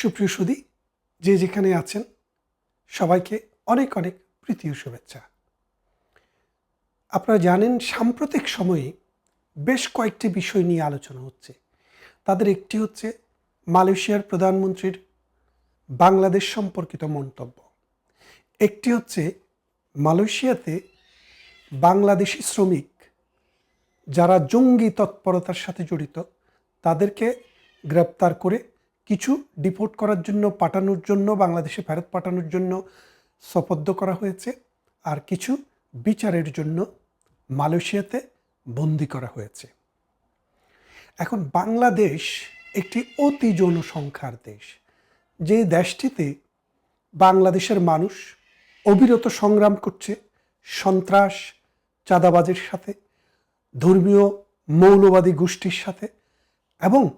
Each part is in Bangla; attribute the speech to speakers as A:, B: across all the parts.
A: সুপ্রিয় সুদী যে যেখানে আছেন, সবাইকে অনেক অনেক প্রীতি ও শুভেচ্ছা। আপনারা জানেন, সাম্প্রতিক সময়ে বেশ কয়েকটি বিষয় নিয়ে আলোচনা হচ্ছে। তাদের একটি হচ্ছে মালয়েশিয়ার প্রধানমন্ত্রীর বাংলাদেশ সম্পর্কিত মন্তব্য। একটি হচ্ছে মালয়েশিয়াতে বাংলাদেশি শ্রমিক যারা জঙ্গি তৎপরতার সাথে জড়িত, তাদেরকে গ্রেপ্তার করে কিছু ডিপোর্ট করার জন্য, পাঠানোর জন্য, বাংলাদেশে ফেরত পাঠানোর জন্য শপথ করা হয়েছে আর কিছু বিচারের জন্য মালয়েশিয়াতে বন্দি করা হয়েছে। এখন বাংলাদেশ একটি অতি জনসংখ্যার দেশ। যে দেশটিতে বাংলাদেশের মানুষ অবিরত সংগ্রাম করছে, সন্ত্রাস, চাঁদাবাজের সাথে, ধর্মীয় মৌলবাদী গোষ্ঠীর সাথে এবং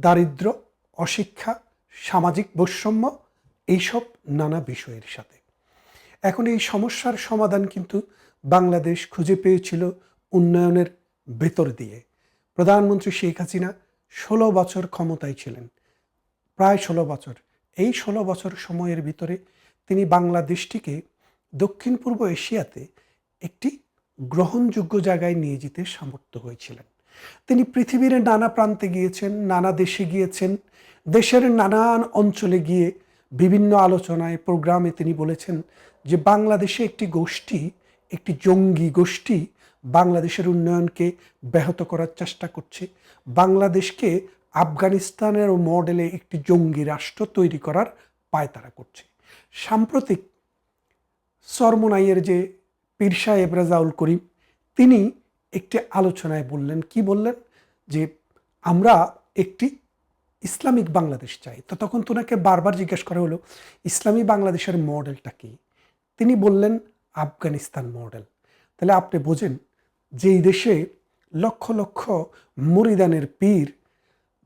A: দারিদ্র অশিক্ষা, সামাজিক বৈষম্য, এইসব নানা বিষয়ের সাথে। এখন এই সমস্যার সমাধান কিন্তু বাংলাদেশ খুঁজে পেয়েছিল উন্নয়নের ভেতর দিয়ে। প্রধানমন্ত্রী শেখ হাসিনা ষোলো বছর ক্ষমতায় ছিলেন। প্রায় ষোলো বছর। এই ষোলো বছর সময়ের ভিতরে তিনি বাংলাদেশটিকে দক্ষিণ পূর্ব এশিয়াতে একটি গ্রহণযোগ্য জায়গায় নিয়ে যেতে সামর্থ্য হয়েছিলেন। তিনি পৃথিবীর নানা প্রান্তে গিয়েছেন, নানা দেশে গিয়েছেন দেশের নানান অঞ্চলে গিয়ে বিভিন্ন আলোচনায়, প্রোগ্রামে তিনি বলেছেন যে বাংলাদেশে একটি গোষ্ঠী, একটি জঙ্গি গোষ্ঠী বাংলাদেশের উন্নয়নকে ব্যাহত করার চেষ্টা করছে। বাংলাদেশকে আফগানিস্তানের মডেলে একটি জঙ্গি রাষ্ট্র তৈরি করার পায়তারা করছে। সাম্প্রতিক সরমোনাইয়ের যে পীর সাহেব রাজাউল করিম, তিনি একটি আলোচনায় বললেন, কি বললেন? যে আমরা একটি ইসলামিক বাংলাদেশ চাই। তো তখন তোনাকে বারবার জিজ্ঞেস করা হলো, ইসলামী বাংলাদেশের মডেলটা কি? তিনি বললেন, আফগানিস্তান মডেল। তাহলে আপনি বোঝেন যে এই দেশে লক্ষ লক্ষ মরিদানের পীর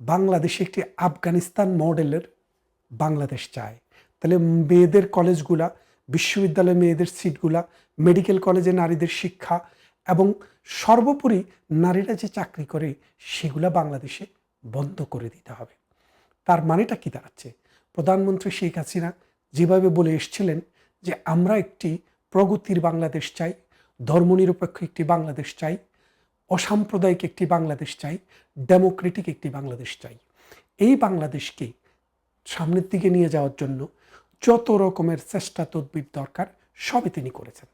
A: বাংলাদেশে একটি আফগানিস্তান মডেলের বাংলাদেশ চায়। তাহলে মেয়েদের কলেজগুলা বিশ্ববিদ্যালয়ে মেয়েদের সিটগুলা, মেডিকেল কলেজে নারীদের শিক্ষা এবং সর্বোপরি নারীরা যে চাকরি করে, সেগুলা বাংলাদেশে বন্ধ করে দিতে হবে। তার মানেটা কী দাঁড়াচ্ছে? প্রধানমন্ত্রী শেখ হাসিনা যেভাবে বলে এসছিলেন যে, আমরা একটি প্রগতির বাংলাদেশ চাই, ধর্মনিরপেক্ষ একটি বাংলাদেশ চাই, অসাম্প্রদায়িক একটি বাংলাদেশ চাই, ডেমোক্রেটিক একটি বাংলাদেশ চাই। এই বাংলাদেশকে সামনের দিকে নিয়ে যাওয়ার জন্য যত রকমের চেষ্টা, তদবির দরকার, সবই তিনি করেছেন।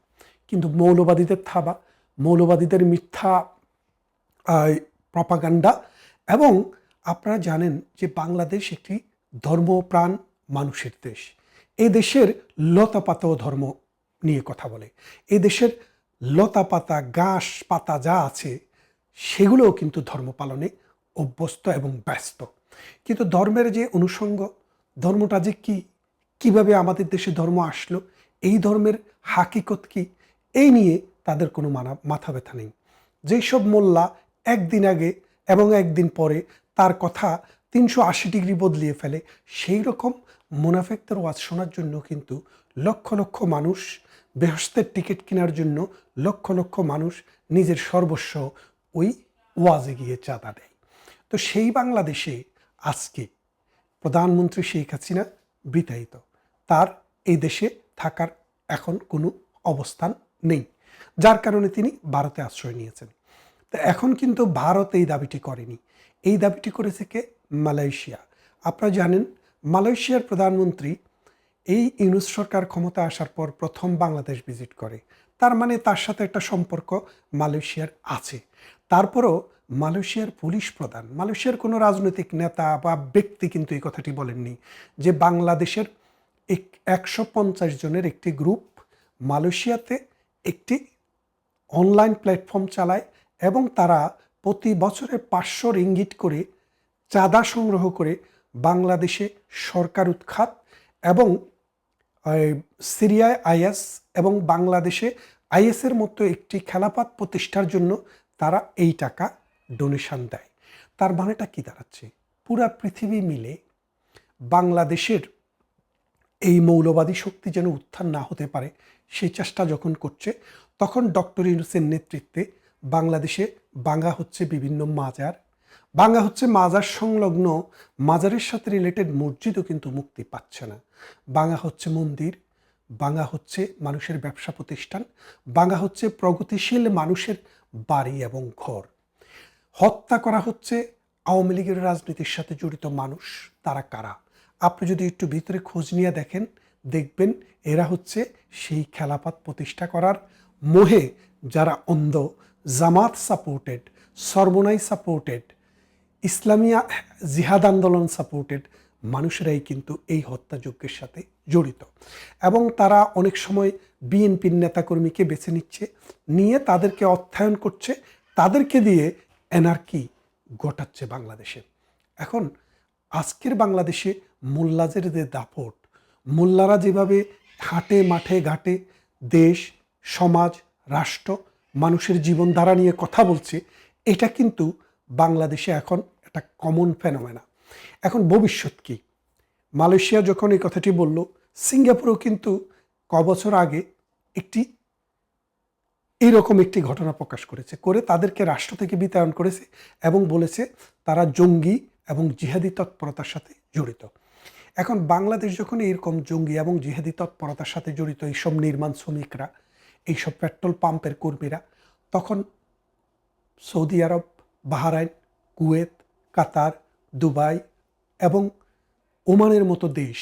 A: কিন্তু মৌলবাদীদের থাবা, মৌলবাদীদের মিথ্যা প্রপাগান্ডা এবং আপনারা জানেন যে বাংলাদেশ একটি ধর্মপ্রাণ মানুষের দেশ। এ দেশের লতাপাতা ধর্ম নিয়ে কথা বলে। এ দেশের লতা পাতা ঘাস, পাতা যা আছে, সেগুলোও কিন্তু ধর্ম পালনে অভ্যস্ত এবং ব্যস্ত। কিন্তু ধর্মের যে অনুষঙ্গ, ধর্মটা যে কী, কীভাবে আমাদের দেশে ধর্ম আসলো, এই ধর্মের হাকিকত কি, এই নিয়ে তাদের কোনো মানা, মাথা ব্যথা নেই। যেই সব মোল্লা একদিন আগে এবং একদিন পরে তার কথা তিনশো আশি ডিগ্রি বদলিয়ে ফেলে। সেই রকম মুনাফেকদের ওয়াজ শোনার জন্য কিন্তু লক্ষ লক্ষ মানুষ, বেহস্তের টিকিট কেনার জন্য লক্ষ লক্ষ মানুষ নিজের সর্বস্ব ওই ওয়াজে গিয়ে চাঁদা দেয়। তো সেই বাংলাদেশে আজকে প্রধানমন্ত্রী শেখ হাসিনা বিতাড়িত। তার এই দেশে থাকার এখন কোনো অবস্থান নেই, যার কারণে তিনি ভারতে আশ্রয় নিয়েছেন। তো এখন কিন্তু ভারত এই দাবিটি করেনি। এই দাবিটি করেছে কে? মালয়েশিয়া। আপনারা জানেন, মালয়েশিয়ার প্রধানমন্ত্রী এই ইউনুস সরকার ক্ষমতা আসার পর প্রথম বাংলাদেশ ভিজিট করে। তার মানে তার সাথে একটা সম্পর্ক মালয়েশিয়ার আছে। তারপরও মালয়েশিয়ার পুলিশ প্রধান, মালয়েশিয়ার কোনো রাজনৈতিক নেতা বা ব্যক্তি কিন্তু এই কথাটি বলেননি যে বাংলাদেশের এক, একশো পঞ্চাশ জনের একটি গ্রুপ মালয়েশিয়াতে একটি অনলাইন প্ল্যাটফর্ম চালায় এবং তারা প্রতি বছরে পাঁচশো রিঙ্গিট করে চাঁদা সংগ্রহ করে বাংলাদেশে সরকার উৎখাত এবং সিরিয়ায় আইএস এবং বাংলাদেশে আইএসের মতো একটি খেলাপাত প্রতিষ্ঠার জন্য তারা এই টাকা ডোনেশন দেয়। তার মানেটা কি দাঁড়াচ্ছে? পুরা পৃথিবী মিলে বাংলাদেশের এই মৌলবাদী শক্তি যেন উত্থান না হতে পারে, সেই চেষ্টা যখন করছে, তখন ডক্টর ইউনুসের নেতৃত্বে বাংলাদেশে বাঙ্গা হচ্ছে বিভিন্ন মাজার। বাংলা হচ্ছে মাজার সংলগ্ন, মাজারের সাথে রিলেটেড মসজিদও কিন্তু মুক্তি পাচ্ছে না। বাংলা হচ্ছে মন্দির বাংলা হচ্ছে মানুষের ব্যবসা প্রতিষ্ঠান বাংলা হচ্ছে প্রগতিশীল মানুষের বাড়ি এবং ঘর। হত্যা করা হচ্ছে আওয়ামী লীগের রাজনীতির সাথে জড়িত মানুষ। তারা কারা? আপনি যদি একটু ভিতরে খোঁজ নিয়ে দেখেন, দেখবেন এরা হচ্ছে সেই খেলাপাত প্রতিষ্ঠা করার মোহে যারা অন্ধ জামাত সাপোর্টেড সর্বনাই সাপোর্টেড ইসলামিয়া জিহাদ আন্দোলন সাপোর্টেড মানুষেরাই কিন্তু এই হত্যাযজ্ঞের সাথে জড়িত। এবং তারা অনেক সময় বিএনপির নেতাকর্মীকে বেছে নিচ্ছে, নিয়ে তাদেরকে অর্থায়ন করছে, তাদেরকে দিয়ে এনার্কি ঘটাচ্ছে বাংলাদেশে। এখন আজকের বাংলাদেশে মোল্লাজের যে দাপট, মোল্লারা যেভাবে হাটে মাঠে ঘাটে দেশ, সমাজ, রাষ্ট্র মানুষের জীবনধারা নিয়ে কথা বলছে, এটা কিন্তু বাংলাদেশে এখন একটা কমন ফেনোমেনা এখন ভবিষ্যৎ কি? মালয়েশিয়া যখন এই কথাটি বলল, সিঙ্গাপুরও কিন্তু ক বছর আগে একটি এইরকম একটি ঘটনা প্রকাশ করেছে, করে তাদেরকে রাষ্ট্র থেকে বিতাড়ন করেছে এবং বলেছে তারা জঙ্গি এবং জিহাদি তৎপরতার সাথে জড়িত। এখন বাংলাদেশ যখন এরকম জঙ্গি এবং জিহাদি তৎপরতার সাথে জড়িত এইসব নির্মাণ শ্রমিকরা এইসব পেট্রোল পাম্পের কর্মীরা, তখন Saudi Arab, Bahrain, Kuwait, Qatar, Dubai এবং ওমানের মতো দেশ,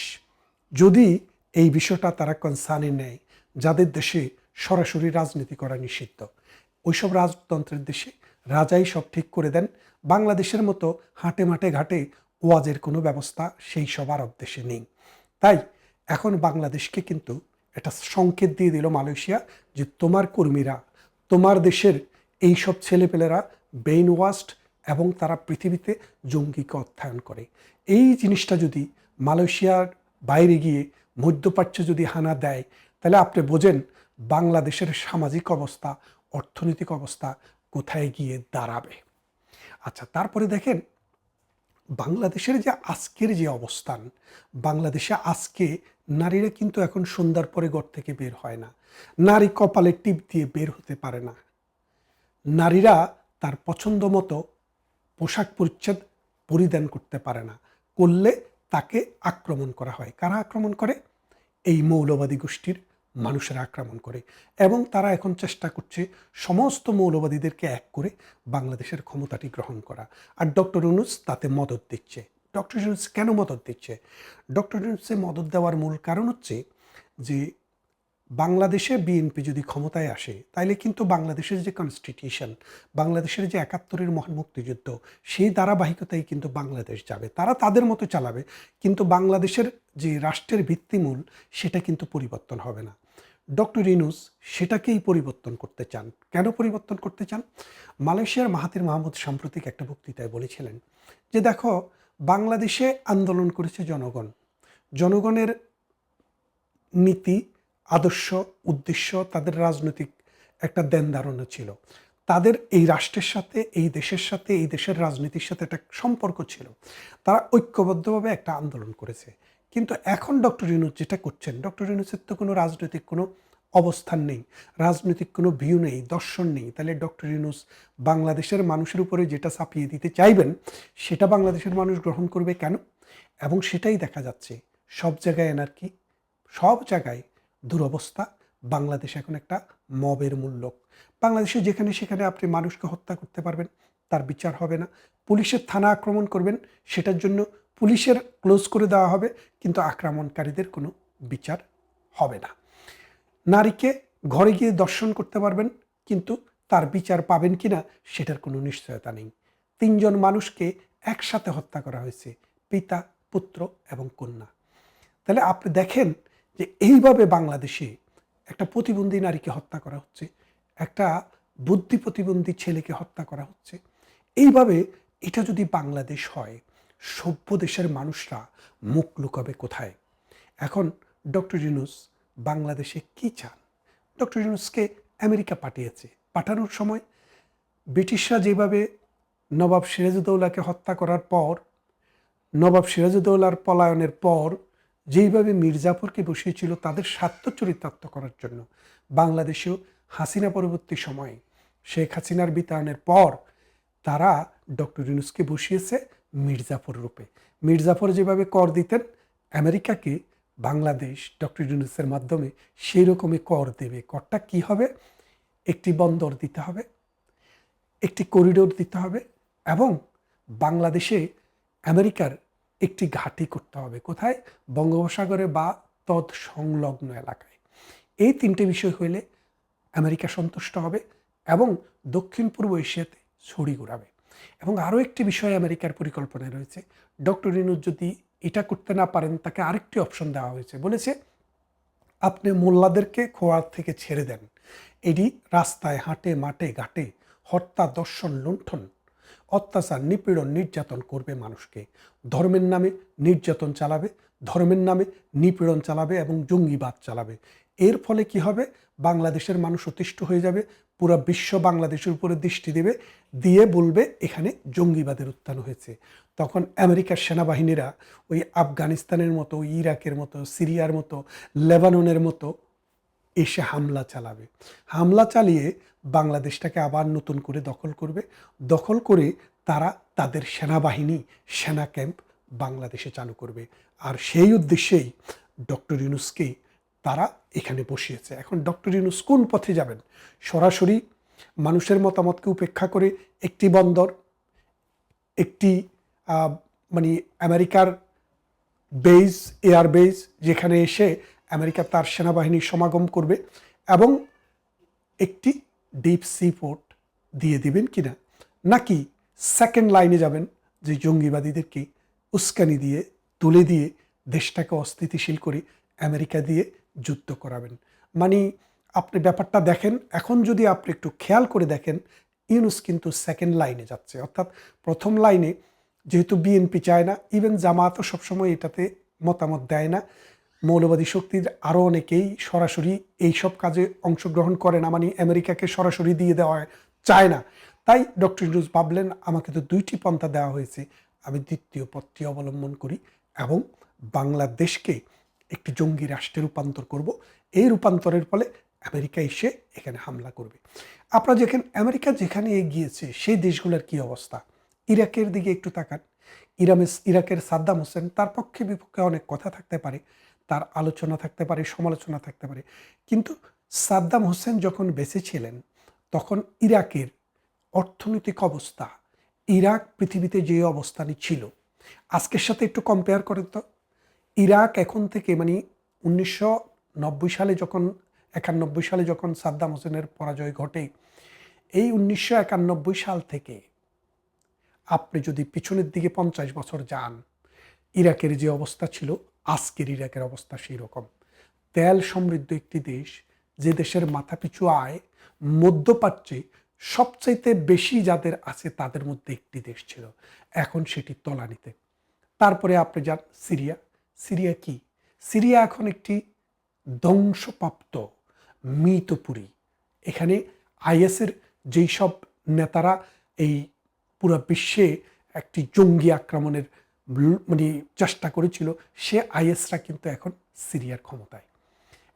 A: যদি এই বিষয়টা তারা কনসার্নে নেয়, যাদের দেশে সরাসরি রাজনীতি করা নিষিদ্ধ, ওইসব রাজতন্ত্রের দেশে রাজাই সব ঠিক করে দেন, বাংলাদেশের মতো হাটে মাঠে ঘাটে ওয়াজের কোনো ব্যবস্থা সেই সব আরব দেশে নেই। তাই এখন বাংলাদেশকে কিন্তু একটা সংকেত দিয়ে দিল মালয়েশিয়া যে তোমার কর্মীরা, তোমার দেশের এই সব ছেলেপেলেরা ব্রেইন ওয়াস্ট এবং তারা পৃথিবীতে জঙ্গিকে অর্থায়ন করে। এই জিনিসটা যদি মালয়েশিয়ার বাইরে গিয়ে মধ্যপ্রাচ্য যদি হানা দেয়, তাহলে আপনি বোঝেন বাংলাদেশের সামাজিক অবস্থা, অর্থনৈতিক অবস্থা কোথায় গিয়ে দাঁড়াবে। আচ্ছা তারপরে দেখেন, বাংলাদেশের যে আজকের যে অবস্থান, বাংলাদেশে আজকে নারীরা কিন্তু এখন সন্ধ্যার পরে ঘর থেকে বের হয় না। নারী কপালে টিপ দিয়ে বের হতে পারে না। নারীরা তার পছন্দ মতো পোশাক পরিচ্ছদ পরিধান করতে পারে না। করলে তাকে আক্রমণ করা হয়। কারা আক্রমণ করে? এই মৌলবাদী গোষ্ঠীর মানুষেরা আক্রমণ করে। এবং তারা এখন চেষ্টা করছে সমস্ত মৌলবাদীদেরকে এক করে বাংলাদেশের ক্ষমতাটি গ্রহণ করা। আর ডক্টর ইউনুস তাতে মদত দিচ্ছে। ডক্টর ইউনুস কেন মদত দিচ্ছে? ডক্টর ইউনুসে মদত দেওয়ার মূল কারণ হচ্ছে যে বাংলাদেশে বিএনপি যদি ক্ষমতায় আসে, তাইলে কিন্তু বাংলাদেশের যে কনস্টিটিউশন বাংলাদেশের যে একাত্তরের মহান মুক্তিযুদ্ধ, সেই ধারাবাহিকতাই কিন্তু বাংলাদেশ যাবে তারা তাদের মতো চালাবে, কিন্তু বাংলাদেশের যে রাষ্ট্রের ভিত্তিমূল, সেটা কিন্তু পরিবর্তন হবে না। ডক্টর ইনুস সেটাকেই পরিবর্তন করতে চান। কেন পরিবর্তন করতে চান? মালয়েশিয়ার মাহাতির মাহমুদ সাম্প্রতিক একটা বক্তৃতায় বলেছিলেন যে, দেখো বাংলাদেশে আন্দোলন করেছে জনগণ। জনগণের নীতি, আদর্শ, উদ্দেশ্য তাদের রাজনৈতিক একটা দেন ধারণা ছিল। তাদের এই রাষ্ট্রের সাথে, এই দেশের সাথে, এই দেশের রাজনীতির সাথে একটা সম্পর্ক ছিল। তারা ঐক্যবদ্ধভাবে একটা আন্দোলন করেছে। কিন্তু এখন ডক্টর ইউনুস যেটা করছেন, ডক্টর ইউনুসের তো কোনো রাজনৈতিক কোনো অবস্থান নেই, রাজনৈতিক কোনো ভিউ নেই, দর্শন নেই। তাহলে ডক্টর ইউনুস বাংলাদেশের মানুষের উপরে যেটা চাপিয়ে দিতে চাইবেন, সেটা বাংলাদেশের মানুষ গ্রহণ করবে কেন? এবং সেটাই দেখা যাচ্ছে, সব জায়গায় এনার্কি সব জায়গায় দুরবস্থা। বাংলাদেশ এখন একটা মবের মূল্যক। বাংলাদেশে যেখানে সেখানে আপনি মানুষকে হত্যা করতে পারবেন, তার বিচার হবে না। পুলিশের থানা আক্রমণ করবেন, সেটার জন্য পুলিশের ক্লোজ করে দেওয়া হবে, কিন্তু আক্রমণকারীদের কোনো বিচার হবে না। নারীকে ঘরে গিয়ে দর্শন করতে পারবেন, কিন্তু তার বিচার পাবেন কি না সেটার কোনো নিশ্চয়তা নেই। তিনজন মানুষকে একসাথে হত্যা করা হয়েছে, পিতা, পুত্র এবং কন্যা। তাহলে আপনি দেখেন যে এইভাবে বাংলাদেশে একটা প্রতিবন্ধী নারীকে হত্যা করা হচ্ছে, একটা বুদ্ধি প্রতিবন্ধী ছেলেকে হত্যা করা হচ্ছে। এইভাবে এটা যদি বাংলাদেশ হয়, সভ্য দেশের মানুষরা মুখ লুকাবে কোথায়? এখন ডক্টর ইউনুস বাংলাদেশে কি চান? ডক্টর ইউনুসকে আমেরিকা পাঠিয়েছে। পাঠানোর সময় ব্রিটিশরা যেভাবে নবাব সিরাজউদ্দৌলাকে হত্যা করার পর, নবাব সিরাজউদ্দৌলার পলায়নের পর, যেইভাবে মির্জাফরকে বসিয়েছিল, তাদের স্বার্থ চরিতার্থ করার জন্য। বাংলাদেশেও হাসিনা পরবর্তী সময়ে শেখ হাসিনার বিতাড়নের পর তারা ডক্টর ইউনুসকে বসিয়েছে মির্জাফর রূপে। মির্জাফর যেভাবে কর দিতেন, আমেরিকাকে বাংলাদেশ ডক্টর ইউনুসের মাধ্যমে সেই রকমই কর দেবে। করটা কি হবে? একটি বন্দর দিতে হবে, একটি করিডোর দিতে হবে এবং বাংলাদেশে আমেরিকার একটি ঘাঁটি করতে হবে। কোথায়? বঙ্গোপসাগরে বা তৎ সংলগ্ন এলাকায়। এই তিনটে বিষয় হইলে আমেরিকা সন্তুষ্ট হবে এবং দক্ষিণ পূর্ব এশিয়াতে ছড়ি ঘুরাবে। এবং আরও একটি বিষয় আমেরিকার পরিকল্পনায় রয়েছে। ডক্টর ইনুজ যদি এটা করতে না পারেন, তাকে আরেকটি অপশন দেওয়া হয়েছে। বলেছে, আপনি মোল্লাদেরকে খোয়ার থেকে ছেড়ে দেন। এটি রাস্তায় হাঁটে, মাঠে, ঘাটে হত্যা দর্শন, লুণ্ঠন, অত্যাচার, নিপীড়ন, নির্যাতন করবে মানুষকে। ধর্মের নামে নির্যাতন চালাবে, ধর্মের নামে নিপীড়ন চালাবে এবং জঙ্গিবাদ চালাবে। এর ফলে কি হবে? বাংলাদেশের মানুষ অতিষ্ঠ হয়ে যাবে পুরো বিশ্ব বাংলাদেশের উপরে দৃষ্টি দেবে, দিয়ে বলবে, এখানে জঙ্গিবাদের উত্থান হয়েছে। তখন আমেরিকার সেনাবাহিনীরা ওই আফগানিস্তানের মতো ইরাকের মতো, সিরিয়ার মতো, লেবাননের মতো এসে হামলা চালাবে। হামলা চালিয়ে বাংলাদেশটাকে আবার নতুন করে দখল করবে। দখল করে তারা তাদের সেনাবাহিনী, সেনা ক্যাম্প বাংলাদেশে চালু করবে। আর সেই উদ্দেশ্যেই ডক্টর ইউনুসকে তারা এখানে বসিয়েছে। এখন ডক্টর ইউনুস কোন পথে যাবেন? সরাসরি মানুষের মতামতকে উপেক্ষা করে একটি বন্দর, একটি মানে আমেরিকার বেজ এয়ার বেজ যেখানে এসে আমেরিকা তার সেনাবাহিনী সমাগম করবে এবং একটি ডিপ সি পোর্ট দিয়ে দিবেন কিনা? নাকি সেকেন্ড লাইনে যাবেন, যে জঙ্গিবাদীদেরকে উস্কানি দিয়ে, তুলে দিয়ে দেশটাকে অস্থিতিশীল করে আমেরিকা দিয়ে যুদ্ধ করাবেন। মানে আপনি ব্যাপারটা দেখেন, এখন যদি আপনি একটু খেয়াল করে দেখেন, ইউনুস কিন্তু সেকেন্ড লাইনে যাচ্ছে। অর্থাৎ প্রথম লাইনে যেহেতু বিএনপি চায় না ইভেন জামাতও সবসময় এটাতে মতামত দেয় না। মৌলবাদী শক্তির আরও অনেকেই সরাসরি এই সব কাজে অংশগ্রহণ করে না মানে আমেরিকাকে সরাসরি দিয়ে দেওয়া চায় না। তাই ডক্টর ইউনুস ভাবলেন, আমাকে তো দুইটি পন্থা দেওয়া হয়েছে, আমি দ্বিতীয় পথটি অবলম্বন করি এবং বাংলাদেশকে একটি জঙ্গি রাষ্ট্রে রূপান্তর করব। এই রূপান্তরের ফলে আমেরিকা এসে এখানে হামলা করবে। আপনারা যেখানে আমেরিকা যেখানে এগিয়েছে, সেই দেশগুলোর কি অবস্থা? ইরাকের দিকে একটু তাকান। ইরামের ইরাকের সাদ্দাম হোসেন তার পক্ষে বিপক্ষে অনেক কথা থাকতে পারে, তার আলোচনা থাকতে পারে, সমালোচনা থাকতে পারে। কিন্তু সাদ্দাম হোসেন যখন বেঁচে ছিলেন, তখন ইরাকের অর্থনৈতিক অবস্থা, ইরাক পৃথিবীতে যে অবস্থানে ছিল, আজকের সাথে একটু কম্পেয়ার করেন তো। ইরাক এখন থেকে মানে উনিশশো নব্বই সালে যখন, একানব্বই সালে যখন সাদ্দাম হোসেনের পরাজয় ঘটে, এই উনিশশো একানব্বই সাল থেকে আপনি যদি পিছনের দিকে পঞ্চাশ বছর যান, ইরাকের যে অবস্থা ছিল, আজকের ইরাকের অবস্থা সেই রকম। তেল সমৃদ্ধ একটি দেশ, যে দেশের মাথাপিছু আয়, মধ্যপ্রাচ্যে সবচাইতে বেশি যাদের আছে তাদের মধ্যে একটি দেশ ছিল। এখন সেটি তলানিতে। তারপরে আপনি যান সিরিয়া। সিরিয়া কি? সিরিয়া এখন একটি ধ্বংসপ্রাপ্ত মৃতপুরী। এখানে আইএসের যেই সব নেতারা এই পুরো বিশ্বে একটি জঙ্গি আক্রমণের মানে চেষ্টা করেছিল, সে আইএসরা কিন্তু এখন সিরিয়ার ক্ষমতায়।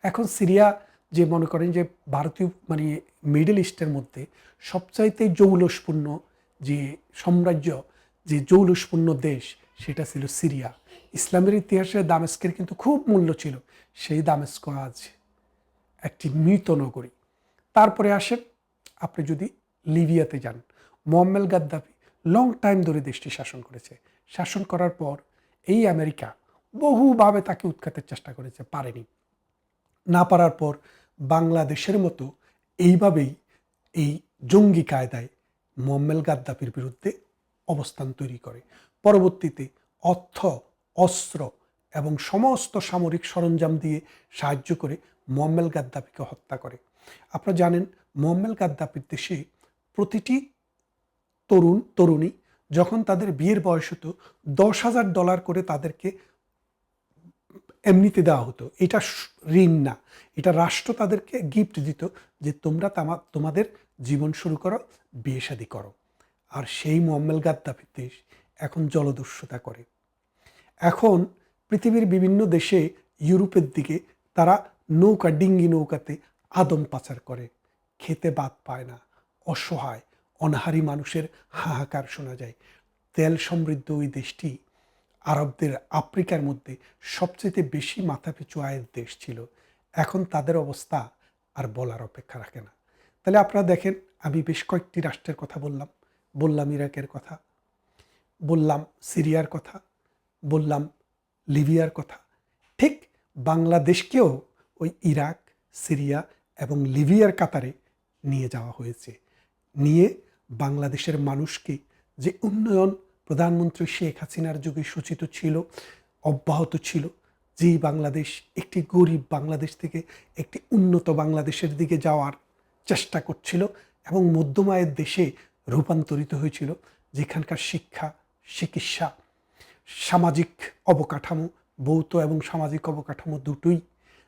A: এখন সিরিয়া যে মনে করেন যে ভারতীয় মানে মিডল ইস্টের মধ্যে সবচাইতে জৌলসপূর্ণ যে সাম্রাজ্য, যে জৌলসপূর্ণ দেশ, সেটা ছিল সিরিয়া। ইসলামের ইতিহাসে দামেস্কের কিন্তু খুব মূল্য ছিল। সেই দামেস্ক আজ একটি মৃত নগরী। তারপরে আসেন আপনি যদি লিবিয়াতে যান। মোহাম্মেল গাদ্দাফি লং টাইম ধরে দেশটি শাসন করেছে। শাসন করার পর এই আমেরিকা বহুভাবে তাকে উৎখাতের চেষ্টা করেছে, পারেনি। না পারার পর বাংলাদেশের মতো এইভাবেই এই জঙ্গি কায়দায় মোহাম্মেল গাদ্দাফির বিরুদ্ধে অবস্থান তৈরি করে। পরবর্তীতে অর্থ অস্ত্র এবং সমস্ত সামরিক সরঞ্জাম দিয়ে সাহায্য করে মোহাম্মেল গাদ্দাফিকে হত্যা করে। আপনারা জানেন মোহাম্মেল গাদ্দাফির দেশে প্রতিটি তরুণ, তরুণী যখন তাদের বিয়ের বয়স হতো, দশ হাজার ডলার করে তাদেরকে এমনিতে দেওয়া হতো। এটা ঋণ না। এটা রাষ্ট্র তাদেরকে গিফট দিত যে তোমরা তামা- তোমাদের জীবন শুরু করো, বিয়ে শাদী করো। আর সেই মোহাম্মেল গাদ্দাফির দেশ এখন জলদস্যুতা করে। এখন পৃথিবীর বিভিন্ন দেশে ইউরোপের দিকে তারা নৌকা, ডিঙ্গি নৌকাতে আদম পাচার করে। খেতে বাদ পায় না, অসহায়, অনাহারী মানুষের হাহাকার শোনা যায়। তেল সমৃদ্ধ ওই দেশটি আরবদের আফ্রিকার মধ্যে সবচেয়ে বেশি মাথাপিছু আয়ের দেশ ছিল। এখন তাদের অবস্থা আর বলার অপেক্ষা রাখে না। তাহলে আপনারা দেখেন, আমি বেশ কয়েকটি রাষ্ট্রের কথা বললাম। বললাম ইরাকের কথা, বললাম সিরিয়ার কথা বললাম লিবিয়ার কথা। ঠিক বাংলাদেশকেও ওই ইরাক, সিরিয়া এবং লিবিয়ার কাতারে নিয়ে যাওয়া হয়েছে। নিয়ে বাংলাদেশের মানুষকে যে উন্নয়ন প্রধানমন্ত্রী শেখ হাসিনার যুগে সূচিত ছিল, অব্যাহত ছিল, যেই বাংলাদেশ একটি গরিব বাংলাদেশ থেকে একটি উন্নত বাংলাদেশের দিকে যাওয়ার চেষ্টা করছিল এবং মধ্যমায়ের দেশে রূপান্তরিত হয়েছিল, যেখানকার শিক্ষা, চিকিৎসা সামাজিক অবকাঠামো, ভৌত এবং সামাজিক অবকাঠামো দুটোই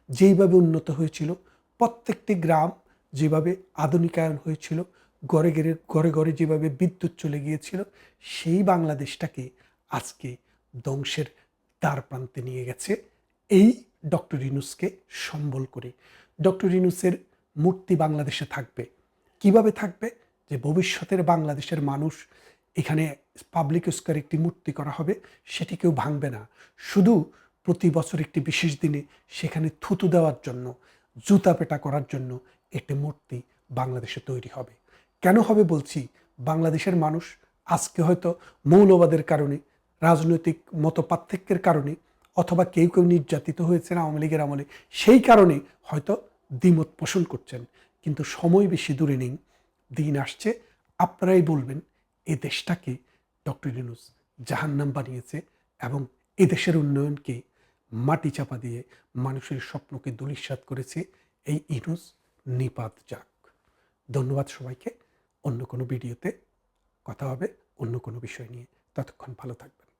A: যেইভাবে উন্নত হয়েছিল, প্রত্যেকটি গ্রাম যেভাবে আধুনিকায়ন হয়েছিল ঘরে ঘরে ঘরে ঘরে যেভাবে বিদ্যুৎ চলে গিয়েছিল, সেই বাংলাদেশটাকে আজকে ধ্বংসের দ্বার প্রান্তে নিয়ে গেছে। এই ডক্টর ইনুসকে সম্বল করে ডক্টর ইনুসের মূর্তি বাংলাদেশে থাকবে। কীভাবে থাকবে? যে ভবিষ্যতের বাংলাদেশের মানুষ এখানে পাবলিক স্কোয়ার একটি মূর্তি করা হবে, সেটি কেউ ভাঙবে না। শুধু প্রতি বছর একটি বিশেষ দিনে সেখানে থুতু দেওয়ার জন্য, জুতা পেটা করার জন্য একটি মূর্তি বাংলাদেশে তৈরি হবে। কেন হবে বলছি? বাংলাদেশের মানুষ আজকে হয়তো মৌলবাদের কারণে, রাজনৈতিক মতপার্থক্যের কারণে, অথবা কেউ কেউ নির্যাতিত হয়েছেন আওয়ামী লীগের আমলে, সেই কারণে হয়তো দ্বিমত পোষণ করছেন। কিন্তু সময় বেশি দূরে নেই, দিন আসছে, আপনারাই বলবেন এ দেশটাকে ডক্টর ইউনুস জাহান্নাম বানিয়েছে এবং এ দেশের উন্নয়নকে মাটি চাপা দিয়ে মানুষের স্বপ্নকে দুলিশ্বাত করেছে এই ইনুস নিপাত যাক। ধন্যবাদ সবাইকে। অন্য কোনো ভিডিওতে কথা হবে, অন্য কোনো বিষয় নিয়ে। ততক্ষণ ভালো থাকবেন।